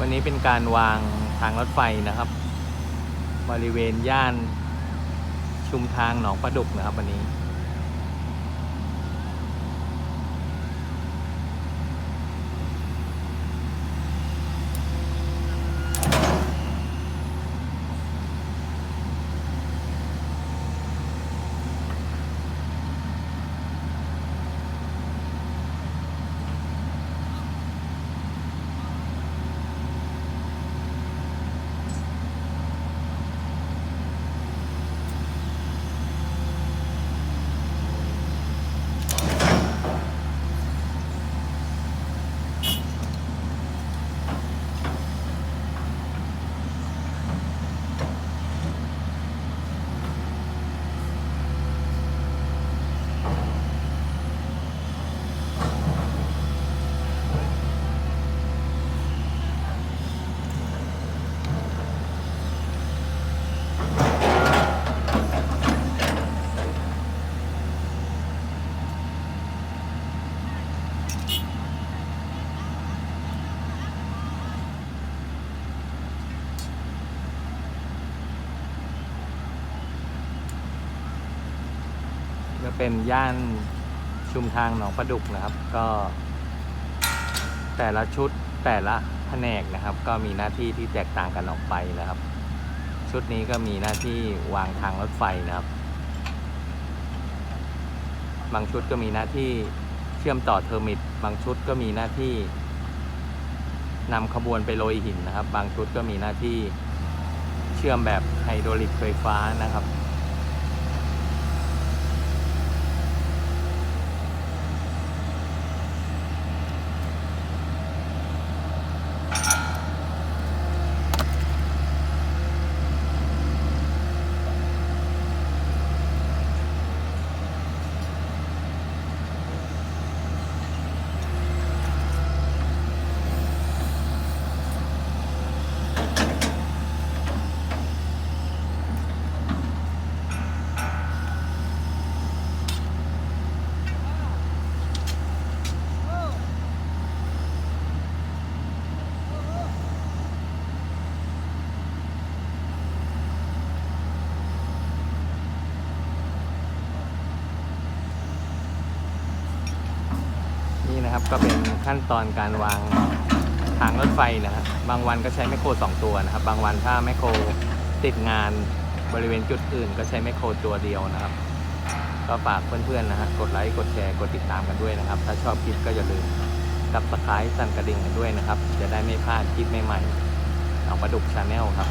วันนี้เป็นการวางทางรถไฟนะครับ บริเวณย่านชุมทางหนองประดุกนะครับวันนี้ ก็เป็นย่านชุมทางหนองประดุกนะครับ ก็ แต่ละชุดแต่ละแผนกนะครับ ก็มีหน้าที่ที่แตกต่างกันออกไปนะครับ ชุดนี้ก็มีหน้าที่วางทางรถไฟนะครับ บางชุดก็มีหน้าที่ ชื่อมต่อเทอร์มิตบางชุดก็มีหน้าที่นำขบวนไปโรยหินนะครับ บางชุดก็มีหน้าที่เชื่อมแบบไฮดรอลิกไฟฟ้านะครับ นะครับ ก็เป็นขั้นตอนการวางทางรถไฟนะครับบางวันก็ใช้แมคโครสองตัวนะครับ บางวันถ้าแมคโครติดงานบริเวณจุดอื่น ก็ใช้แมคโครตัวเดียวนะครับ ก็ฝากเพื่อนๆนะฮะกดไลค์กดแชร์กดติดตามกันด้วยนะครับ ถ้าชอบคลิปก็อย่าลืมกับสไครต์สั่นกระดิ่งกันด้วยนะครับ จะได้ไม่พลาดคลิปใหม่ๆเอาประดุกชาแนลครับ